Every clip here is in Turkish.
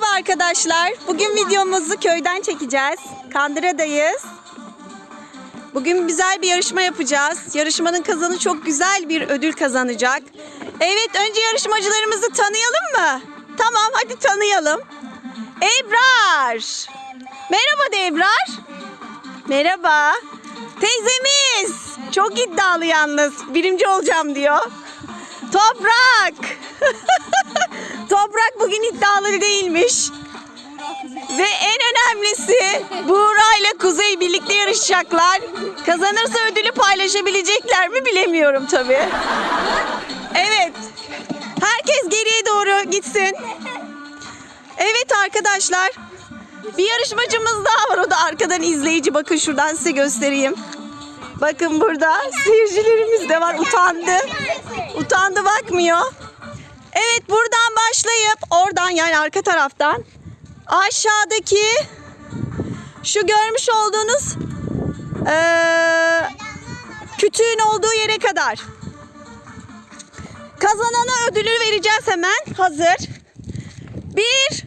Merhaba arkadaşlar. Bugün videomuzu köyden çekeceğiz. Kandıra'dayız. Bugün güzel bir yarışma yapacağız. Yarışmanın kazanı çok güzel bir ödül kazanacak. Evet, önce yarışmacılarımızı tanıyalım mı? Tamam, hadi tanıyalım. Ebrar. Merhaba de Ebrar. Merhaba. Teyzemiz. Çok iddialı yalnız. Birinci olacağım diyor. Toprak. Toprak bugün iddialı değilmiş. Ve en önemlisi Buğra ile Kuzey birlikte yarışacaklar. Kazanırsa ödülü paylaşabilecekler mi bilemiyorum tabii. Evet. Herkes geriye doğru gitsin. Evet arkadaşlar. Bir yarışmacımız daha var. O da arkadan izleyici. Bakın şuradan size göstereyim. Bakın burada seyircilerimiz de var. Utandı. Utandı bakmıyor. Evet buradan başlayıp oradan yani arka taraftan aşağıdaki şu görmüş olduğunuz eee, kütüğün olduğu yere kadar kazanana ödülü vereceğiz hemen. Hazır. Bir.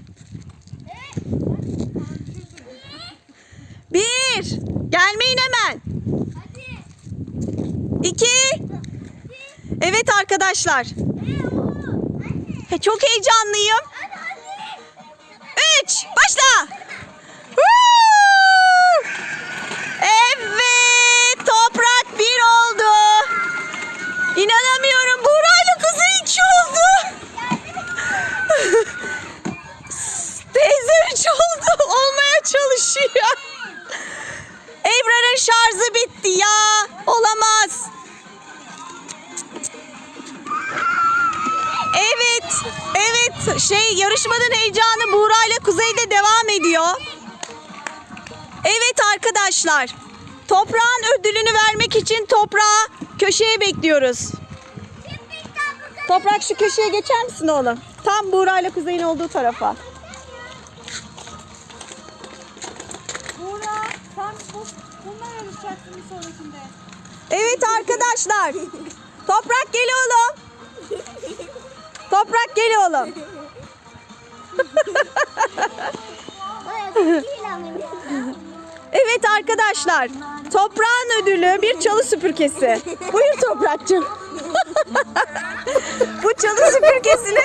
Bir. Gelmeyin hemen. İki. Evet arkadaşlar. He, çok heyecanlıyım. Üç, başla. Evet, toprak bir oldu. İnanamıyorum. Buğra ile Kuzey iki oldu. Teyze üç oldu. Olmaya çalışıyor. Şey yarışmanın heyecanı Buğra ile Kuzey'de devam ediyor. Evet arkadaşlar. Toprağın ödülünü vermek için toprağı köşeye bekliyoruz. Toprak şu köşeye geçer misin oğlum? Tam Buğra ile Kuzey'in olduğu tarafa. Buğra sen bu, bunlar yarışacaksın bir sonrakinde. Evet arkadaşlar. Gel oğlum. Evet arkadaşlar. Toprağın ödülü bir çalı süpürgesi. Buyur Toprak'cığım. Bu çalı süpürgesini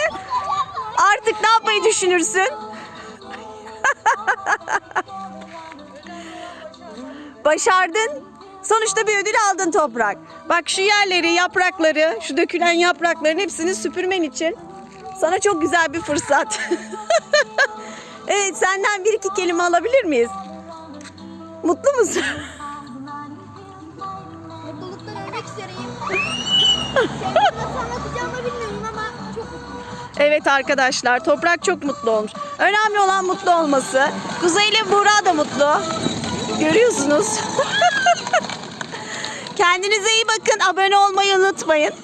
artık ne yapmayı düşünürsün? Başardın. Sonuçta bir ödül aldın Toprak. Bak şu yerleri, yaprakları, şu dökülen yaprakların hepsini süpürmen için sana çok güzel bir fırsat. evet senden bir iki kelime alabilir miyiz? Mutlu musun? Mutluluktan ölmek üzereyim. Seni nasıl anlatacağımı bilmiyorum ama çok Evet arkadaşlar Toprak çok mutlu olmuş. Önemli olan mutlu olması. Kuzey ile Buğra da mutlu. Görüyorsunuz. Kendinize iyi bakın. Abone olmayı unutmayın.